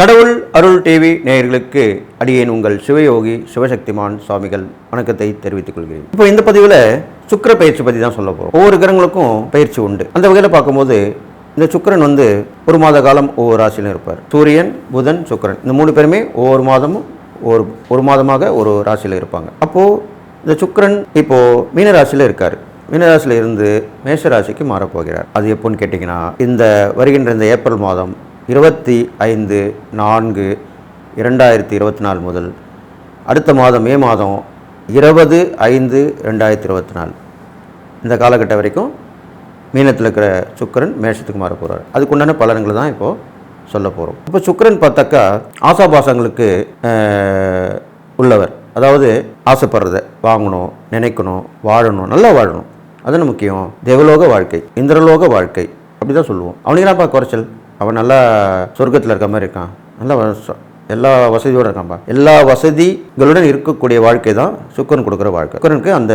கடவுள் அருள் டிவி நேயர்களுக்கு அடியேன் உங்கள் சிவயோகி சிவசக்திமான் சுவாமிகள். வணக்கத்தை தெரிவித்துக் கொள்கிறேன். இப்போ இந்த பதிவில் சுக்கிர பயிற்சி பற்றி தான் சொல்ல போகிறோம் ஒவ்வொரு கிரகங்களுக்கும் பயிற்சி உண்டு. அந்த வகையில் பார்க்கும்போது இந்த சுக்கிரன் வந்து ஒரு மாத காலம் ஒவ்வொரு ராசியிலும் இருப்பார். சூரியன் புதன் சுக்கிரன். இந்த மூணு பேருமே ஒவ்வொரு மாதமும் ஒரு ஒரு மாதமாக ஒரு ராசியில் இருப்பாங்க. அப்போது இந்த சுக்கரன் இப்போது மீன ராசியில் இருக்கார். மீனராசியில் இருந்து மேஷ ராசிக்கு மாறப்போகிறார். அது எப்போன்னு கேட்டிங்கன்னா இந்த வருகின்ற இந்த ஏப்ரல் மாதம் இருபத்தி ஐந்து நான்கு இரண்டாயிரத்தி இருபத்தி நாலு முதல் அடுத்த மாதம் மே மாதம் இருபது ஐந்து ரெண்டாயிரத்தி இருபத்தி நாலு. இந்த காலகட்டம் வரைக்கும் மீனத்தில் இருக்கிற சுக்கரன் மேஷத்துக்கு மாற போகிறார் அதுக்குண்டான பலன்களை தான் இப்போது சொல்ல போகிறோம் இப்போ சுக்கரன் பார்த்தாக்கா ஆசாபாசங்களுக்கு உள்ளவர். அதாவது ஆசைப்படுறத வாங்கணும் நினைக்கணும் வாழணும் நல்லா வாழணும். அதுன்னு முக்கியம். தேவலோக வாழ்க்கை இந்திரலோக வாழ்க்கை. அப்படி தான் சொல்லுவோம். அவனுக்கு குறைச்சல்? அவன் நல்லா சொர்க்கத்தில் இருக்க மாதிரி இருக்கான். நல்லா எல்லா வசதியோடு இருக்கான்பா எல்லா வசதிகளுடன் இருக்கக்கூடிய வாழ்க்கை தான் சுக்கரன் கொடுக்குற வாழ்க்கை. சுக்கரனுக்கு அந்த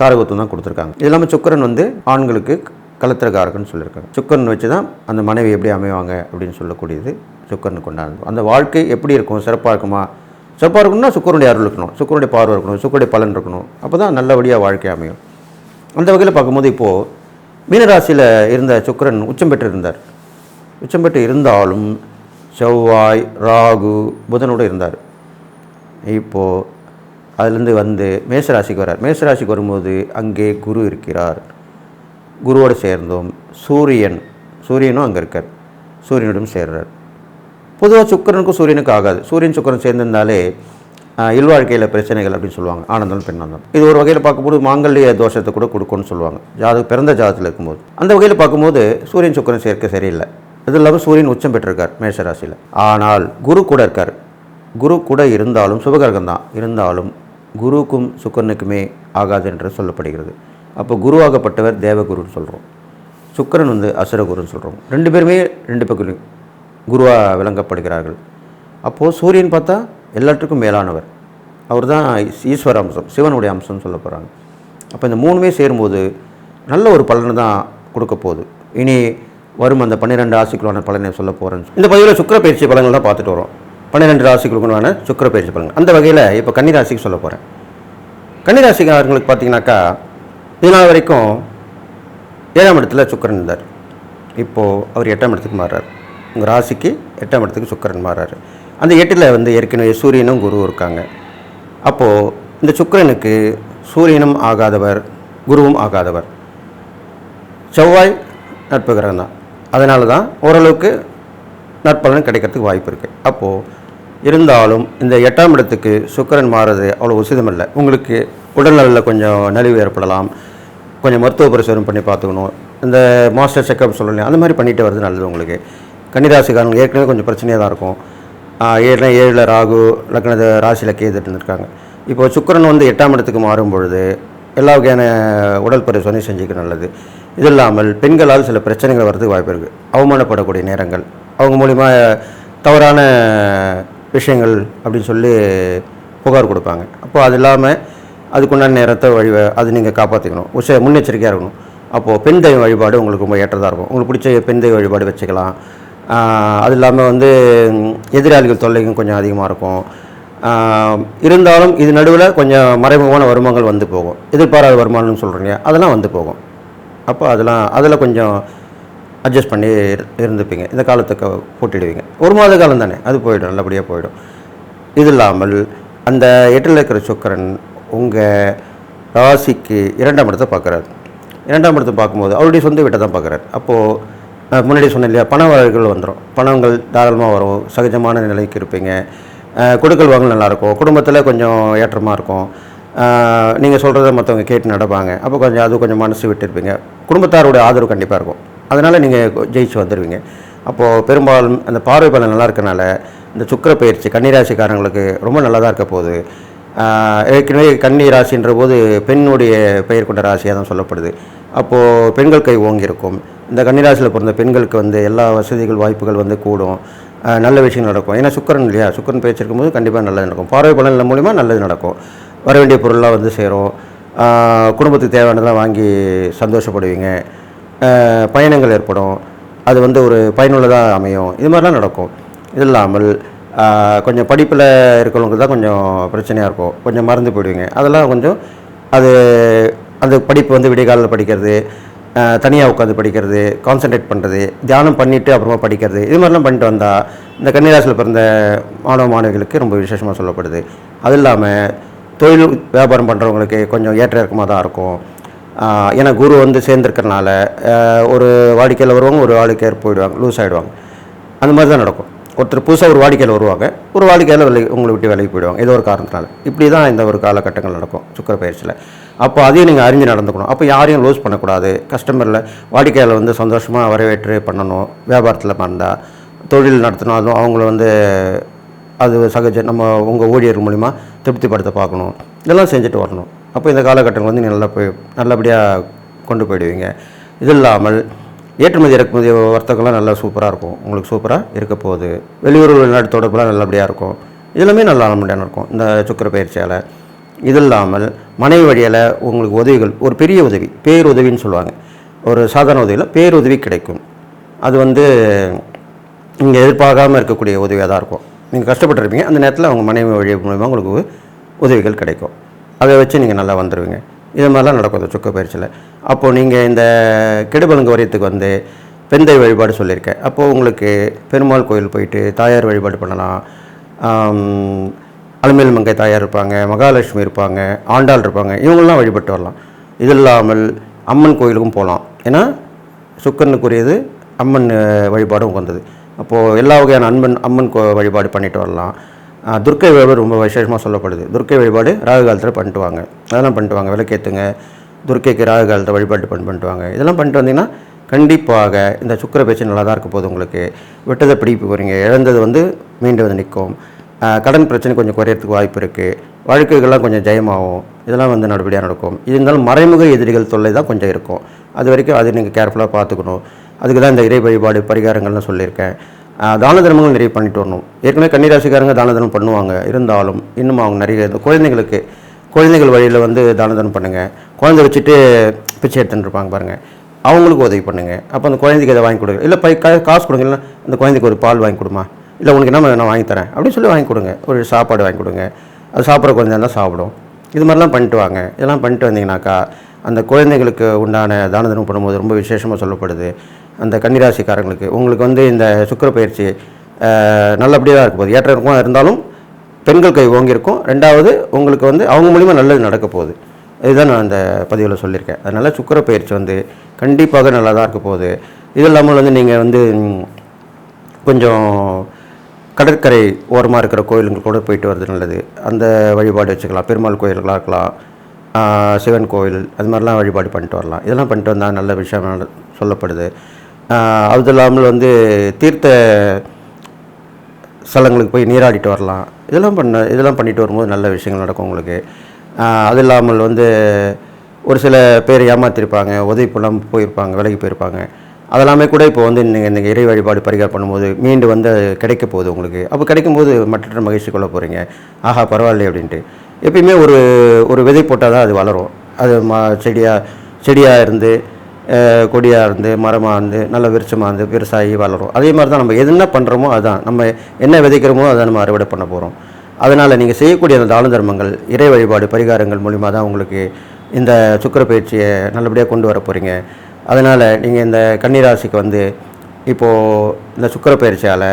காரகத்துவம் தான் கொடுத்துருக்காங்க. இது இல்லாமல் சுக்கரன் வந்து ஆண்களுக்கு கலத்திரக்காரகன்னு சொல்லியிருக்காங்க. சுக்கரன் வச்சு தான் அந்த மனைவி எப்படி அமைவாங்க அப்படின்னு சொல்லக்கூடியது சுக்கரனுக்கு உண்டானது அந்த வாழ்க்கை எப்படி இருக்கும்? சிறப்பாக இருக்குமா? சிறப்பாக இருக்கணும்னா சுக்கரனுடைய அருள் இருக்கணும். சுக்கரனுடைய பார்வை இருக்கணும். சுக்கருடைய பலன் இருக்கணும். அப்போ தான் நல்லபடியாக வாழ்க்கை அமையும். அந்த வகையில் பார்க்கும்போது இப்போது மீனராசியில் இருந்த சுக்கிரன் உச்சம் பெற்று இருந்தார் உச்சம் பெற்று இருந்தாலும் செவ்வாய் ராகு புதனோடு இருந்தார். இப்போது அதுலேருந்து வந்து மேசராசிக்கு வரார் மேசராசிக்கு வரும்போது அங்கே குரு இருக்கிறார். குருவோடு சேர்ந்தோம். சூரியன் சூரியனும் அங்கே இருக்கார். சூரியனோடும் சேர்றார். பொதுவாக சுக்கிரனுக்கும் சூரியனுக்கும் ஆகாது. சூரியன் சுக்கிரன் சேர்ந்திருந்தாலே இல்வாழ்க்கையில் பிரச்சனைகள் அப்படின்னு சொல்லுவாங்க. ஆனந்தம் பெண்ணாந்தம். இது ஒரு வகையில் பார்க்கும்போது மாங்கல்ய தோஷத்தை கூட கொடுக்கும்னு சொல்லுவாங்க. ஜாதக பிறந்த ஜாதகத்தில் இருக்கும்போது. அந்த வகையில் பார்க்கும்போது சூரியன் சுக்கிரன் சேர்க்க சரியில்லை. இது இல்லாமல் சூரியன் உச்சம் பெற்றிருக்கார் மேஷராசியில் ஆனால் குரு கூட இருக்கார். குரு கூட இருந்தாலும் சுபகிரகம் தான். இருந்தாலும் குருவுக்கும் சுக்கரனுக்குமே ஆகாது என்று சொல்லப்படுகிறது. அப்போ குருவாகப்பட்டவர் தேவகுருன்னு சொல்கிறோம் சுக்கரன் வந்து அசுரகுருன்னு சொல்கிறோம் ரெண்டு பேருமே ரெண்டு பக்கம் குருவாக விளங்கப்படுகிறார்கள். அப்போது சூரியன் பார்த்தா எல்லாத்துக்கும் மேலானவர். அவர் தான் ஈஸ்வர அம்சம் சிவனுடைய அம்சம்னு சொல்ல போகிறாங்க அப்போ இந்த மூணுமே சேரும்போது நல்ல ஒரு பலனை தான் கொடுக்க போகுது. இனி வரும் அந்த பன்னிரெண்டு ராசிக்குள்ளான பலனை சொல்ல போகிறேன் இந்த பதிவில் சுக்கர பயிற்சி பலன்கள் தான் பார்த்துட்டு வரோம். பன்னிரெண்டு ராசிக்குள்ளான சுக்கர பயிற்சி பலன்கள். அந்த வகையில் இப்போ கன்னிராசிக்கு சொல்ல போகிறேன் கன்னிராசிக்காரங்களுக்கு பார்த்தீங்கன்னாக்கா இதனால் நாள் வரைக்கும் ஏழாம் இடத்துல சுக்கிரன் இருந்தார். இப்போது அவர் எட்டாம் இடத்துக்கு மாறுறார். உங்கள் ராசிக்கு எட்டாம் இடத்துக்கு சுக்கிரன் மாறுறாரு அந்த எட்டில் வந்து ஏற்கனவே சூரியனும் குருவும் இருக்காங்க. அப்போது இந்த சுக்கிரனுக்கு சூரியனும் ஆகாதவர் குருவும் ஆகாதவர். செவ்வாய் நட்பு கிரகம் தான். அதனால தான் ஓரளவுக்கு நற்பலன் கிடைக்கிறதுக்கு வாய்ப்பு இருக்குது அப்போது இருந்தாலும் இந்த எட்டாம் இடத்துக்கு சுக்கரன் மாறுறது அவ்வளோ உசிதமில்லை. உங்களுக்கு உடல்நலில் கொஞ்சம் நலிவு ஏற்படலாம். கொஞ்சம் மருத்துவ பரிசோதனை பண்ணி பார்த்துக்கணும். இந்த மாஸ்டர் செக்கப் சொல்லலையா? அந்த மாதிரி பண்ணிட்டு வருது நல்லது உங்களுக்கு. கன்னிராசிக்காரங்க ஏற்கனவே கொஞ்சம் பிரச்சனையாக தான் இருக்கும். ஆஹ் ஏழில் ராகு லக்னத ராசியில் கேதுட்டு இருக்காங்க இப்போ சுக்கரன் வந்து எட்டாம் இடத்துக்கு மாறும் பொழுது எல்லா வகையான உடல் பரிசோதனையும் செஞ்சுக்க நல்லது. இது இல்லாமல் பெண்களால் சில பிரச்சனைகள் வரதுக்கு வாய்ப்பு இருக்குது அவமானப்படக்கூடிய நேரங்கள். அவங்க மூலிமா தவறான விஷயங்கள் அப்படின்னு சொல்லி புகார் கொடுப்பாங்க. அப்போ அது இல்லாமல் அதுக்குண்டான நேரத்தை வழி அது நீங்கள் காப்பாற்றிக்கணும் உஷ முன்னெச்சரிக்கையாக இருக்கணும். அப்போது பெண் தெய்வ வழிபாடு உங்களுக்கு ரொம்ப ஏற்றதாக இருக்கும். உங்களுக்கு பிடிச்ச பெண் தெய்வ வழிபாடு வச்சுக்கலாம். அது இல்லாமல் வந்து எதிராளிகள் தொல்லையும் கொஞ்சம் அதிகமாக இருக்கும். இருந்தாலும் இது நடுவில் கொஞ்சம் மறைமுகமான வருமானங்கள் வந்து போகும். எதிர்பாராத வருமானம்னு சொல்கிறீங்க அதெல்லாம் வந்து போகும். அப்போ அதெல்லாம் அதில் கொஞ்சம் அட்ஜஸ்ட் பண்ணி இரு- இருந்துப்பீங்க. இந்த காலத்துக்கு போட்டிடுவீங்க. ஒரு மாத காலம் தானே அது போயிடும் நல்லபடியாக போயிடும். இது இல்லாமல் அந்த எட்டில் இருக்கிற சுக்கரன் உங்கள் ராசிக்கு இரண்டாம் இடத்தை பார்க்குறாரு. இரண்டாம் இடத்தை பார்க்கும்போது அவருடைய சொந்த வீட்டை தான் பார்க்குறாரு. அப்போது முன்னாடி சொன்னேன் இல்லையா பண வரவுகள் வந்துடும் பணங்கள் தாராளமாக வரும் சகஜமான நிலைக்கு இருப்பீங்க. கொடுக்கல் வாங்கல் நல்லாயிருக்கும் குடும்பத்தில் கொஞ்சம் ஏற்றமாக இருக்கும். நீங்கள் சொல்கிறத மற்றவங்க கேட்டு நடப்பாங்க. அப்போ கொஞ்சம் அது கொஞ்சம் மனசு விட்டுருப்பீங்க. குடும்பத்தாரோடைய ஆதரவு கண்டிப்பாக இருக்கும். அதனால் நீங்கள் ஜெயிச்சு வந்துடுவீங்க அப்போது பெரும்பாலும் அந்த பார்வை பலன் நல்லா இருக்கனால இந்த சுக்கிர பயிற்சி கன்னிராசிக்காரங்களுக்கு ரொம்ப நல்லா தான் இருக்க போகுது ஏற்கனவே கன்னி ராசின்ற போது பெண்ணுடைய பெயர் கொண்ட ராசியாக தான் சொல்லப்படுது. அப்போது பெண்கள் கை ஓங்கியிருக்கும் இந்த கன்னிராசியில் பிறந்த பெண்களுக்கு வந்து எல்லா வசதிகள் வாய்ப்புகள் வந்து கூடும். நல்ல விஷயம் நடக்கும். ஏன்னா சுக்கரன் இல்லையா? சுக்கரன் பயிற்சி இருக்கும்போது கண்டிப்பாக நல்லது நடக்கும். பார்வை பலன் மூலிமா நல்லது நடக்கும். வர வேண்டிய பொருள்லாம் வந்து சேரும். குடும்பத்துக்கு தேவையானதெல்லாம் வாங்கி சந்தோஷப்படுவீங்க. பயணங்கள் ஏற்படும். அது வந்து ஒரு பயனுள்ளதாக அமையும். இது மாதிரிலாம் நடக்கும். இது இல்லாமல் கொஞ்சம் படிப்பில் இருக்கிறவங்களுக்கு தான் கொஞ்சம் பிரச்சனையாக இருக்கும். கொஞ்சம் மறந்து போயிடுவீங்க. அதெல்லாம் கொஞ்சம் அது அந்த படிப்பு வந்து விடிகாலில் படிக்கிறது தனியாக உட்காந்து படிக்கிறது கான்சென்ட்ரேட் பண்ணுறது தியானம் பண்ணிவிட்டு அப்புறமா படிக்கிறது இது மாதிரிலாம் பண்ணிட்டு வந்தால் இந்த கன்னிராசியில் பிறந்த மாணவ மாணவிகளுக்கு ரொம்ப விசேஷமாக சொல்லப்படுது. அது இல்லாமல் தொழில் வியாபாரம் பண்ணுறவங்களுக்கு கொஞ்சம் ஏற்ற இறக்கமாக தான் இருக்கும். ஏன்னா குரு வந்து சேர்ந்துருக்கறனால ஒரு வாடிக்கையில் வருவாங்க ஒரு வாடிக்கையர் போயிடுவாங்க லூஸ் ஆகிடுவாங்க அந்த மாதிரி தான் நடக்கும். ஒருத்தர் புதுசாக ஒரு வாடிக்கையில் வருவாங்க ஒரு வாடிக்கையில் விலை உங்களை விட்டு வேலைக்கு போயிடுவாங்க. ஏதோ ஒரு காரணத்தினால. இப்படி தான் இந்த ஒரு காலகட்டங்கள் நடக்கும் சுக்கர பயிற்சியில். அப்போ அதையும் நீங்கள் அறிஞ்சு நடந்துக்கணும். அப்போ யாரையும் லூஸ் பண்ணக்கூடாது. கஸ்டமரில் வாடிக்கையில் வந்து சந்தோஷமாக வரவேற்று பண்ணணும். வியாபாரத்தில் பண்ணால் தொழில் நடத்தணும் அதுவும் அவங்கள வந்து அது சகஜ நம்ம உங்கள் ஊழியர் மூலிமா திருப்திப்படுத்த பார்க்கணும். இதெல்லாம் செஞ்சுட்டு வரணும். அப்போ இந்த காலகட்டங்கள் வந்து நீங்கள் நல்லா போய் நல்லபடியாக கொண்டு போயிடுவீங்க. இது இல்லாமல் ஏற்றுமதி இறக்குமதி வர்த்தகம்லாம் நல்லா சூப்பராக இருக்கும். உங்களுக்கு சூப்பராக இருக்க போகுது. வெளியூர் வெளிநாட்டு தொடர்புலாம் நல்லபடியாக இருக்கும். இதெல்லாமே நல்லா நல்லபடியாக இருக்கும் இந்த சுக்கர பயிற்சியால். இது இல்லாமல் மனைவி வழியால் உங்களுக்கு உதவிகள் ஒரு பெரிய உதவி பேருதவின்னு சொல்லுவாங்க. ஒரு சாதாரண உதவியில் பேருதவி கிடைக்கும். அது வந்து நீங்கள் எதிர்பார்க்காமல் இருக்கக்கூடிய உதவியாக தான் இருக்கும். நீங்கள் கஷ்டப்பட்டுருப்பீங்க. அந்த நேரத்தில் அவங்க மனைவி வழி மூலமாக உங்களுக்கு உதவிகள் கிடைக்கும். அதை வச்சு நீங்கள் நல்லா வந்துடுவீங்க இது மாதிரிலாம் நடக்கும் இந்த சுக்க பயிற்சியில். அப்போது நீங்கள் இந்த கெடுபலங்கு வரியத்துக்கு வந்து பெந்தை வழிபாடு சொல்லியிருக்கேன். அப்போது உங்களுக்கு பெருமாள் கோயில் போயிட்டு தாயார் வழிபாடு பண்ணலாம். அலமேல் மங்கை தாயார் இருப்பாங்க மகாலட்சுமி இருப்பாங்க ஆண்டாள் இருப்பாங்க. இவங்களாம் வழிபட்டு வரலாம். இது இல்லாமல் அம்மன் கோயிலுக்கும் போகலாம். ஏன்னா சுக்கனுக்குரியது அம்மன் வழிபாடும் வந்தது அப்போது எல்லா வகையான அன்பன் அம்மன் கோ வழிபாடு பண்ணிட்டு வரலாம். துர்க்கை வழிபாடு ரொம்ப விசேஷமாக சொல்லப்படுது. துர்க்கை வழிபாடு ராகு காலத்தில் பண்ணிட்டு வாங்க அதெல்லாம் பண்ணிட்டு வாங்க விளக்கேற்றுங்க துர்க்கைக்கு ராகு காலத்தை வழிபாட்டு பண்ணி பண்ணிட்டு வாங்க இதெல்லாம் பண்ணிட்டு வந்தீங்கன்னா கண்டிப்பாக இந்த சுக்கர பேச்சு நல்லா தான் இருக்க போகுது உங்களுக்கு. விட்டதை பிடிப்பு போகிறீங்க இழந்தது வந்து மீண்டும் வந்து நிற்கும். கடன் பிரச்சனை கொஞ்சம் குறையறதுக்கு வாய்ப்பு இருக்குது வழக்குகள்லாம் கொஞ்சம் ஜெயமாகும். இதெல்லாம் வந்து நல்லபடியாக நடக்கும். இது இருந்தாலும் மறைமுக எதிரிகள் தொல்லை தான் கொஞ்சம் இருக்கும். அது வரைக்கும் அது நீங்கள் கேர்ஃபுல்லாக பார்த்துக்கணும். அதுக்கு தான் இந்த இறை வழிபாடு பரிகாரங்கள்லாம் சொல்லியிருக்கேன். தான தர்மங்கள் நிறைய பண்ணிட்டு வரணும். ஏற்கனவே கன்னிராசிக்காரங்க தான தர்மம் பண்ணுவாங்க. இருந்தாலும் இன்னும் அவங்க நிறைய இந்த குழந்தைங்களுக்கு குழந்தைகள் வழியில் வந்து தான தர்மம் பண்ணுங்கள் குழந்தை வச்சுட்டு பிச்சை எடுத்துட்டு இருப்பாங்க பாருங்கள் அவங்களுக்கு உதவி பண்ணுங்கள் அப்போ அந்த குழந்தைக்கு அதை வாங்கி கொடுங்க. இல்லை பை காசு கொடுங்க. இல்லை அந்த குழந்தைக்கு ஒரு பால் வாங்கி கொடுமா. இல்லை உனக்கு என்ன நான் வாங்கி தரேன். அப்படின்னு சொல்லி வாங்கி கொடுங்க. ஒரு சாப்பாடு வாங்கி கொடுங்க. அது சாப்பிட்ற குழந்தை தான் சாப்பிடும். இது மாதிரிலாம் பண்ணிட்டு வாங்க. இதெல்லாம் பண்ணிட்டு வந்தீங்கன்னாக்கா அந்த குழந்தைங்களுக்கு உண்டான தான தர்மம் பண்ணும்போது ரொம்ப விசேஷமாக சொல்லப்படுது. அந்த கன்னிராசிக்காரங்களுக்கு. உங்களுக்கு வந்து இந்த சுக்கிர பயிற்சி நல்லபடியாக நல்லபடியாக இருக்க போகுது. ஏற்ற இறக்கமாக இருந்தாலும் பெண்கள் கை ஓங்கியிருக்கும். ரெண்டாவது உங்களுக்கு வந்து அவங்க மூலிமா நல்லது நடக்க போகுது. இதுதான் நான் அந்த பதிவில் சொல்லியிருக்கேன். அதனால் சுக்கிர பயிற்சி வந்து கண்டிப்பாக நல்லா தான் இருக்க போகுது. இது இல்லாமல் வந்து நீங்கள் வந்து கொஞ்சம் கடற்கரை ஓரமாக இருக்கிற கோயிலுங்களுக்கு கூட போயிட்டு வர்றது நல்லது. அந்த வழிபாடு வச்சுக்கலாம். பெருமாள் கோயில்களாக இருக்கலாம். சிவன் கோயில் அது மாதிரிலாம் வழிபாடு பண்ணிட்டு வரலாம். இதெல்லாம் பண்ணிட்டு வந்தால் நல்ல விஷயம் சொல்லப்படுது. அது இல்லாமல் வந்து தீர்த்த ஸ்தலங்களுக்கு போய் நீராடிட்டு வரலாம். இதெல்லாம் பண்ண இதெல்லாம் பண்ணிட்டு வரும்போது நல்ல விஷயங்கள் நடக்கும் உங்களுக்கு. அது இல்லாமல் வந்து ஒரு சில பேர் ஏமாத்திருப்பாங்க உதவி பண்ணாமல் போயிருப்பாங்க விலைக்கு போயிருப்பாங்க. அதெல்லாமே கூட இப்போ வந்து நீங்கள் இந்த இறை வழிபாடு பரிகாரம் பண்ணும்போது மீண்டு வந்து கிடைக்க போகுது உங்களுக்கு. அப்போ கிடைக்கும்போது மற்ற மகிழ்ச்சி கொள்ள போகிறீங்க ஆஹா பரவாயில்ல அப்படின்ட்டு. எப்பயுமே ஒரு ஒரு விதை போட்டால் தான் அது வளரும். அது மா செடியாக செடியாக இருந்து கொடியாக இருந்து மரமாக இருந்து நல்ல விருட்சமாக இருந்து பெருசாகி வளரும். அதே மாதிரி தான் நம்ம என்ன பண்ணுறோமோ அதுதான். நம்ம என்ன விதைக்கிறோமோ அதை நம்ம அறுவடை பண்ண போகிறோம் அதனால் நீங்கள் செய்யக்கூடிய அந்த தான தர்மங்கள் இறை வழிபாடு பரிகாரங்கள் மூலிமா தான் உங்களுக்கு இந்த சுக்கிர பயிற்சியை நல்லபடியாக கொண்டு வர போகிறீங்க அதனால் நீங்கள் இந்த கன்னிராசிக்கு வந்து இப்போது இந்த சுக்கிர பயிற்சியால்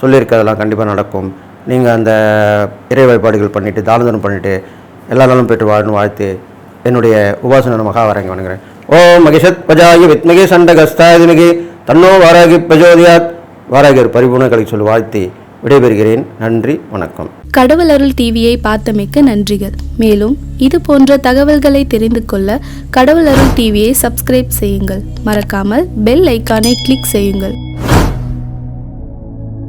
சொல்லியிருக்கிறதெல்லாம் கண்டிப்பாக நடக்கும். நீங்கள் அந்த இறை வழிபாடுகள் பண்ணிவிட்டு தான தர்மம் பண்ணிவிட்டு எல்லா நாளும் பெற்று வாழணும் வாழ்த்து. என்னுடைய உபாசன மகா வரங்க வணங்குறேன். ஓம் மகிஷத் வித்மகே வித்மகி சண்டகஸ்தாதிமிகி. தன்னோ வாராகி பிரஜோதியாத். வாராகியர் பரிபூர்ண கலை சொல்லி வாழ்த்தி விடைபெறுகிறேன். நன்றி வணக்கம். கடவுள் அருள் டிவியை பார்த்தமைக்க நன்றிகள். மேலும் இது போன்ற தகவல்களை தெரிந்து கொள்ள கடவுள் அருள் டிவியை சப்ஸ்கிரைப் செய்யுங்கள். மறக்காமல் பெல் ஐக்கானை கிளிக் செய்யுங்கள்.